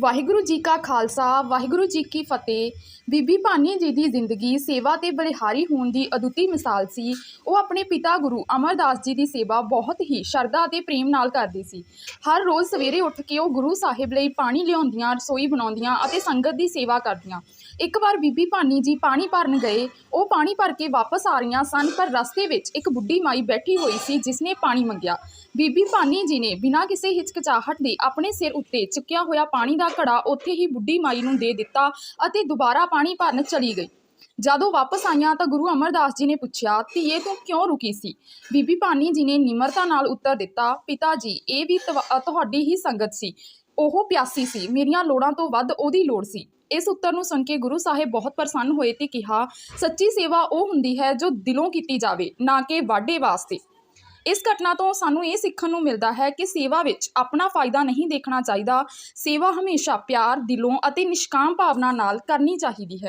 ਵਾਹਿਗੁਰੂ ਜੀ ਕਾ ਖਾਲਸਾ, ਵਾਹਿਗੁਰੂ ਜੀ ਕੀ ਫਤਿਹ। ਬੀਬੀ ਭਾਨੀ ਜੀ ਦੀ ਜ਼ਿੰਦਗੀ ਸੇਵਾ ਤੇ ਬਲਿਹਾਰੀ ਹੋਣ ਦੀ ਅਦੁੱਤੀ ਮਿਸਾਲ ਸੀ। ਉਹ ਆਪਣੇ ਪਿਤਾ ਗੁਰੂ ਅਮਰਦਾਸ ਜੀ ਦੀ ਸੇਵਾ ਬਹੁਤ ਹੀ ਸ਼ਰਧਾ ਅਤੇ ਪ੍ਰੇਮ ਨਾਲ ਕਰਦੀ ਸੀ। ਹਰ ਰੋਜ਼ ਸਵੇਰੇ ਉੱਠ ਕੇ ਉਹ ਗੁਰੂ ਸਾਹਿਬ ਲਈ ਪਾਣੀ ਲਿਆਉਂਦੀਆਂ, ਰਸੋਈ ਬਣਾਉਂਦੀਆਂ ਅਤੇ ਸੰਗਤ ਦੀ ਸੇਵਾ ਕਰਦੀਆਂ। ਇੱਕ ਵਾਰ ਬੀਬੀ ਭਾਨੀ ਜੀ ਪਾਣੀ ਭਰਨ ਗਏ। ਉਹ ਪਾਣੀ ਭਰ ਕੇ ਵਾਪਸ ਆ ਰਹੀਆਂ ਸਨ, ਪਰ ਰਸਤੇ ਵਿੱਚ ਇੱਕ ਬੁੱਢੀ ਮਾਈ ਬੈਠੀ ਹੋਈ ਸੀ ਜਿਸ ਨੇ ਪਾਣੀ ਮੰਗਿਆ। ਬੀਬੀ ਭਾਨੀ ਜੀ ਨੇ ਬਿਨਾਂ ਕਿਸੇ ਹਿਚਕਚਾਹਟ ਦੇ ਆਪਣੇ ਸਿਰ ਉੱਤੇ ਚੁੱਕਿਆ ਹੋਇਆ ਪਾਣੀ ਦਾ ਘੜਾ ਉੱਥੇ ਹੀ ਬੁੱਢੀ ਮਾਈ ਨੂੰ ਦੇ ਦਿੱਤਾ ਅਤੇ ਦੁਬਾਰਾ ਪਾਣੀ ਭਰਨ ਚਲੀ ਗਈ। ਜਦੋਂ ਵਾਪਸ ਆਈਆਂ ਤਾਂ ਗੁਰੂ ਅਮਰਦਾਸ ਜੀ ਨੇ ਪੁੱਛਿਆ, ਧੀਏ, ਤੂੰ ਕਿਉਂ ਰੁਕੀ ਸੀ? ਬੀਬੀ ਭਾਨੀ ਜੀ ਨੇ ਨਿਮਰਤਾ ਨਾਲ ਉੱਤਰ ਦਿੱਤਾ, ਪਿਤਾ ਜੀ, ਇਹ ਵੀ ਤੁਹਾਡੀ ਹੀ ਸੰਗਤ ਸੀ। ਉਹ ਪਿਆਸੀ ਸੀ। ਮੇਰੀਆਂ ਲੋੜਾਂ ਤੋਂ ਵੱਧ ਉਹਦੀ ਲੋੜ ਸੀ। ਇਸ ਉੱਤਰ ਨੂੰ ਸੁਣ ਕੇ ਗੁਰੂ ਸਾਹਿਬ ਬਹੁਤ ਪ੍ਰਸੰਨ ਹੋਏ ਤੇ ਕਿਹਾ, ਸੱਚੀ ਸੇਵਾ ਉਹ ਹੁੰਦੀ ਹੈ ਜੋ ਦਿਲੋਂ ਕੀਤੀ ਜਾਵੇ, ਨਾ ਕਿ ਵਾਢੇ ਵਾਸਤੇ। ਇਸ ਘਟਨਾ ਤੋਂ ਸਾਨੂੰ ਇਹ ਸਿੱਖਣ ਨੂੰ ਮਿਲਦਾ ਹੈ ਕਿ ਸੇਵਾ ਵਿੱਚ ਆਪਣਾ ਫਾਇਦਾ ਨਹੀਂ ਦੇਖਣਾ ਚਾਹੀਦਾ। ਸੇਵਾ ਹਮੇਸ਼ਾ ਪਿਆਰ, ਦਿਲੋਂ ਅਤੇ ਨਿਸ਼ਕਾਮ ਭਾਵਨਾ ਨਾਲ ਕਰਨੀ ਚਾਹੀਦੀ ਹੈ।